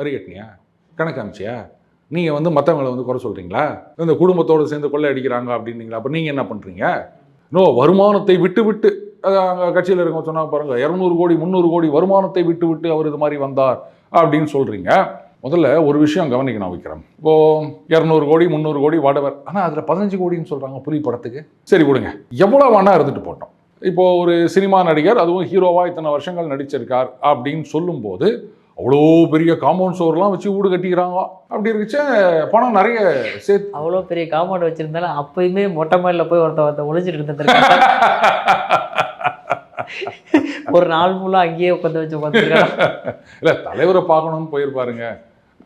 வரி கட்டினியா? கணக்கு அமிச்சியா நீங்கள் வந்து மற்றவங்களை வந்து குறை சொல்கிறீங்களா இந்த குடும்பத்தோடு சேர்ந்து கொள்ளை அடிக்கிறாங்க அப்படின்னீங்களா? அப்போ நீங்கள் என்ன பண்ணுறீங்க நோ வருமானத்தை விட்டு விட்டு அங்கே கட்சியில் இருக்க சொன்னாங்க பாருங்கள் இரநூறு கோடி முந்நூறு கோடி வருமானத்தை விட்டு விட்டு அவர் இது மாதிரி வந்தார் அப்படின்னு சொல்கிறீங்க முதல்ல ஒரு விஷயம் கவனிக்கணும் வைக்கிறேன். இப்போ இரநூறு கோடி முந்நூறு கோடி வாடவர் ஆனால் அதில் பதினஞ்சு கோடின்னு சொல்கிறாங்க புலி படத்துக்கு. சரி கொடுங்க எவ்வளோ வேணா இருந்துட்டு போட்டோம். இப்போ ஒரு சினிமா நடிகர் அதுவும் ஹீரோவாக இத்தனை வருஷங்கள் நடிச்சிருக்கார் அப்படின்னு சொல்லும்போது அவ்வளோ பெரிய காம்பவுண்ட் சோர்லாம் வச்சு வீடு கட்டிக்கிறாங்க அப்படி இருந்துச்சு பணம் நிறைய சேர்த்து அவ்வளோ பெரிய காம்பவுண்ட் வச்சிருந்தாலும் அப்பயுமே மொட்டை மாடியில் போய் ஒருத்த ஒருத்த ஒளிஞ்சிட்டு இருந்திருக்காங்க ஒரு நாள் ஃபுல்லாக அங்கேயே உட்காந்து வச்சு உட்காந்துருக்காங்க இல்லை தலைவரை பார்க்கணும்னு போயிருப்பாருங்க.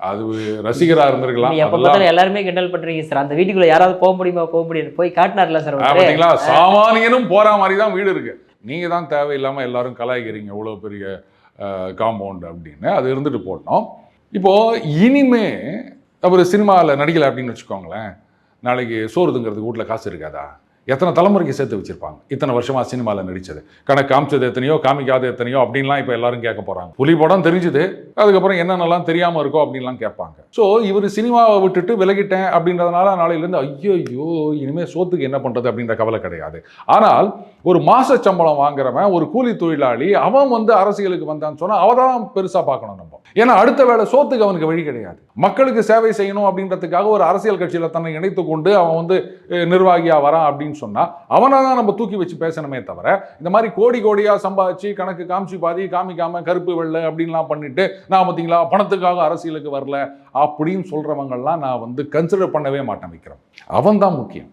அது ரசிகராக இருந்திருக்கலாம். எப்போ பார்த்தாலும் எல்லாருமே கிண்டல் பண்றீங்க சார். அந்த வீட்டுக்குள்ள யாராவது போக முடியுமா போக முடியாது போய் காட்டினார்ல சார். பாத்தீங்களா? சாமானியனும் போற மாதிரி தான் வீடு இருக்கு. நீங்க தான் தேவையில்லாம எல்லாரும் கலாய்க்கிறீங்க. இவ்வளோ பெரிய காம்பவுண்ட் அப்படின்னு அது இருந்துட்டு போட்டோம். இப்போது இனிமே அவர் சினிமாவில் நடிக்கலை அப்படின்னு வச்சுக்கோங்களேன். நாளைக்கு சோறுதுங்கிறதுக்கு வீட்டில் காசு இருக்காதா? எத்தனை தலைமுறைக்கு சேர்த்து வச்சிருப்பாங்க? இத்தனை வருஷமா சினிமாவில் நடிச்சது. கணக்கு காமிச்சது எத்தனையோ காமிக்காத எத்தனையோ அப்படின்லாம் இப்போ எல்லாரும் கேட்க போறாங்க. புலி படம் தெரிஞ்சுது அதுக்கப்புறம் என்னென்னலாம் தெரியாமல் இருக்கோ அப்படின்லாம் கேட்பாங்க. ஸோ இவர் சினிமாவை விட்டுட்டு விலகிட்டேன் அப்படின்றதுனால நாளையிலேருந்து ஐயோ ஐயோ இனிமேல் சோத்துக்கு என்ன பண்றது அப்படின்ற கவலை கிடையாது. ஆனால் ஒரு மாச சம்பளம் வாங்குறவன் ஒரு கூலி தொழிலாளி அவன் வந்து அரசியலுக்கு வந்தான்னு சொன்னால் அவதான் தான் பார்க்கணும் நம்ம. ஏன்னா அடுத்த வேலை சோத்துக்கு அவனுக்கு வழி கிடையாது. மக்களுக்கு சேவை செய்யணும் அப்படின்றதுக்காக ஒரு அரசியல் கட்சியில தன்னை இணைத்து கொண்டு அவன் வந்து நிர்வாகியாக நிர்வாகியா வரான் அப்படின்னு சொன்னா அவனை தான் நம்ம தூக்கி வச்சு பேசணுமே தவிர இந்த மாதிரி கோடி கோடியாக சம்பாதிச்சு கணக்கு காமிச்சு பாதி காமிக்காம கருப்பு வெள்ளை அப்படின்லாம் பண்ணிட்டு நான் பார்த்தீங்களா பணத்துக்காக அரசியலுக்கு வரல அப்படின்னு சொல்றவங்கெல்லாம் நான் வந்து கன்சிடர் பண்ணவே மாட்டேன் வைக்கிறேன் அவன் தான் முக்கியம்.